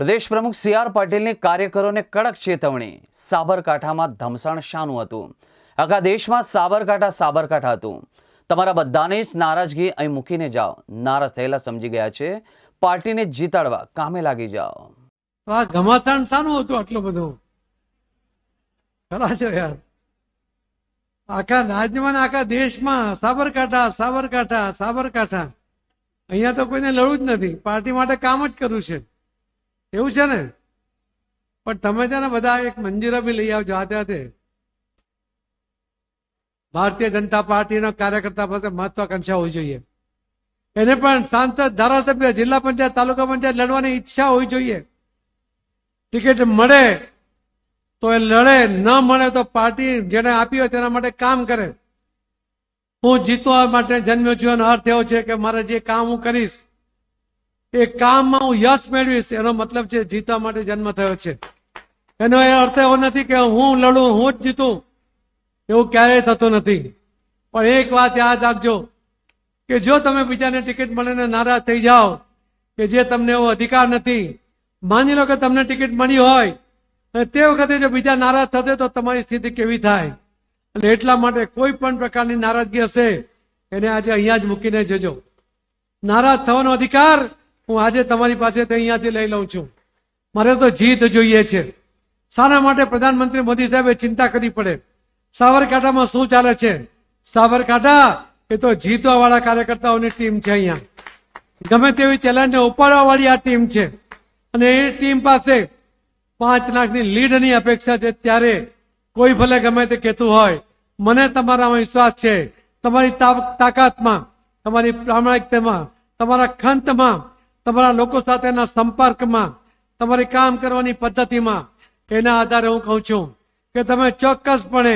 પ્રદેશ પ્રમુખ C R પાટીલની કાર્યકરોને કડક ચેતવણી. સાબરકાંઠામાં ધમસાણ શાનું હતું. આખા દેશમાં સાબરકાંઠા સાબરકાંઠા હતું. તમારા બધાને જ નારાજગી અહીં મૂકીને જાઓ. નારાજ થયેલા સમજી ગયા છે. પાર્ટીને જીતાડવા કામે લાગી જાઓ. આ ઘમાસાણ શાનું હતું આટલું બધું? ખરા છો યાર. આખા રાજ્યમાં આખા દેશમાં સાબરકાંઠા સાબરકાંઠા સાબરકાંઠા. અહીંયા તો કોઈને લડવું જ નથી. પાર્ટી માટે કામ જ કરવું છે. એવું છે ને? પણ તમે છે ને બધા એક મંજીરો બી લઈ આવજો હાથે હાથે ભારતીય જનતા પાર્ટીના કાર્યકર્તા પાસે મહત્વાકાંક્ષા હોવી જોઈએ. એને પણ સાંસદ, ધારાસભ્ય, જિલ્લા પંચાયત, તાલુકા પંચાયત લડવાની ઈચ્છા હોવી જોઈએ. ટિકિટ મળે તો એ લડે, ન મળે તો પાર્ટી જેને આપી હોય તેના માટે કામ કરે. હું જીતવા માટે જન્મ્યો છું એનો અર્થ એવો છે કે મારે જે કામ હું કરીશ એ કામમાં હું યશ મેળવીશ. એનો મતલબ છે જીતવા માટે જન્મ થયો છે. એનો એ અર્થ એવો નથી કે હું લડું, હું જ જીતું. એવું ક્યારેય થતું નથી. પણ એક વાત યાદ રાખજો કે જો તમે બીજાને ટિકિટ મળીને નારાજ થઈ જાઓ કે જે તમને એવો અધિકાર નથી, માની લો કે તમને ટિકિટ મળી હોય તે વખતે જો બીજા નારાજ થશે તો તમારી સ્થિતિ કેવી થાય? અને એટલા માટે કોઈ પણ પ્રકારની નારાજગી હશે, એને આજે અહીંયા જ મૂકીને જજો. નારાજ થવાનો અધિકાર હું આજે તમારી પાસેથી અહીંયાથી લઈ લઉં છું. મારે તો જીત જોઈએ છે. શાના માટે પ્રધાનમંત્રી મોદી સાહેબે ચિંતા કરવી પડે. સાબરકાંઠામાં શું ચાલે છે? સાબરકાંઠા એ તો જીતવા વાળા કાર્યકર્તાઓની ટીમ છે અહીંયા. ગમે તેવી ચેલેન્જને ઉપાડવા વાળી આ ટીમ છે. અને એ ટીમ પાસે પાંચ લાખની લીડની અપેક્ષા છે ત્યારે કોઈ ભલે ગમે તે કહેતું હોય, મને તમારામાં વિશ્વાસ છે. તમારી તાકાતમાં, તમારી પ્રામાણિકતામાં, તમારા ખંતમાં તમારા લોકો સાથેના સંપર્કમાં, તમારી કામ કરવાની પદ્ધતિમાં, એના આધારે હું કહું છું કે તમે ચોક્કસપણે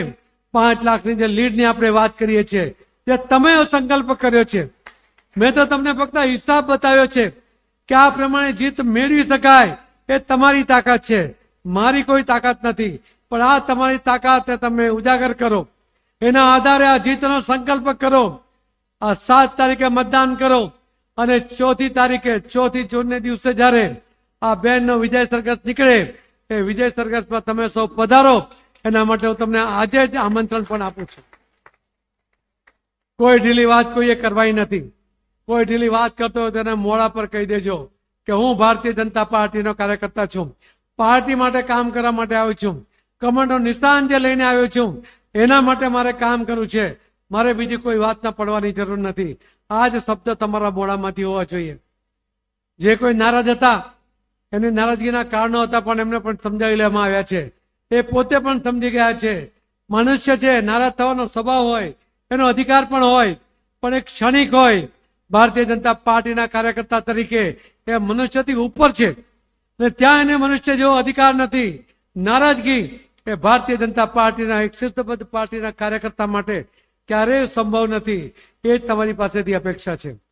પાંચ લાખની જે લીડની આપણે વાત કરીએ છીએ, જે તમે સંકલ્પ કર્યો છે. મેં તો તમને ફક્ત હિસાબ બતાવ્યો છે કે આ પ્રમાણે જીત મેળવી શકાય એ તમારી તાકાત છે. મારી કોઈ તાકાત નથી, પણ આ તમારી તાકાત તમે ઉજાગર કરો. એના આધારે આ જીતનો સંકલ્પ કરો. આ સાત તારીખે મતદાન કરો. અને ચોથી તારીખે, ચોથી જૂનને દિવસે જ્યારે આ બેનનો વિજય સરઘસ નીકળે, એ વિજય સરઘસમાં તમે સૌ પધારો. એના માટે હું તમને આજે જ આમંત્રણ પણ આપું છું. કોઈ ઢીલી વાત કોઈએ કરવાની નથી. કોઈ ઢીલી વાત કરતો હોય તેને મોડા પર કહી દેજો કે હું ભારતીય જનતા પાર્ટીનો કાર્યકર્તા છું. પાર્ટી માટે કામ કરવા માટે આવ્યો છું. કમંડો નિશાન જે લઈને આવ્યો છું, એના માટે મારે કામ કરવું છે. મારે બીજી કોઈ વાત ના પડવાની જરૂર નથી. આ જ શબ્દ તમારા મોડામાંથી હોવા જોઈએ. જે કોઈ નારાજ હતા, એની નારાજગીના કારણો હતા પણ એમને પણ સમજાવી લેવામાં આવ્યા છે. એ પોતે પણ સમજી ગયા છે. મનુષ્ય છે, નારાજ થવાનો સ્વભાવ હોય, એનો અધિકાર પણ હોય, પણ એક ક્ષણિક હોય. ભારતીય જનતા પાર્ટીના કાર્યકર્તા તરીકે એ મનુષ્યથી ઉપર છે. અને ત્યાં એને મનુષ્ય જેવો અધિકાર નથી. નારાજગી એ ભારતીય જનતા પાર્ટીના એક શિસ્તબદ્ધ પાર્ટીના કાર્યકર્તા માટે ક્યારેય સંભવ નથી. એ જ તમારી પાસેથી અપેક્ષા છે.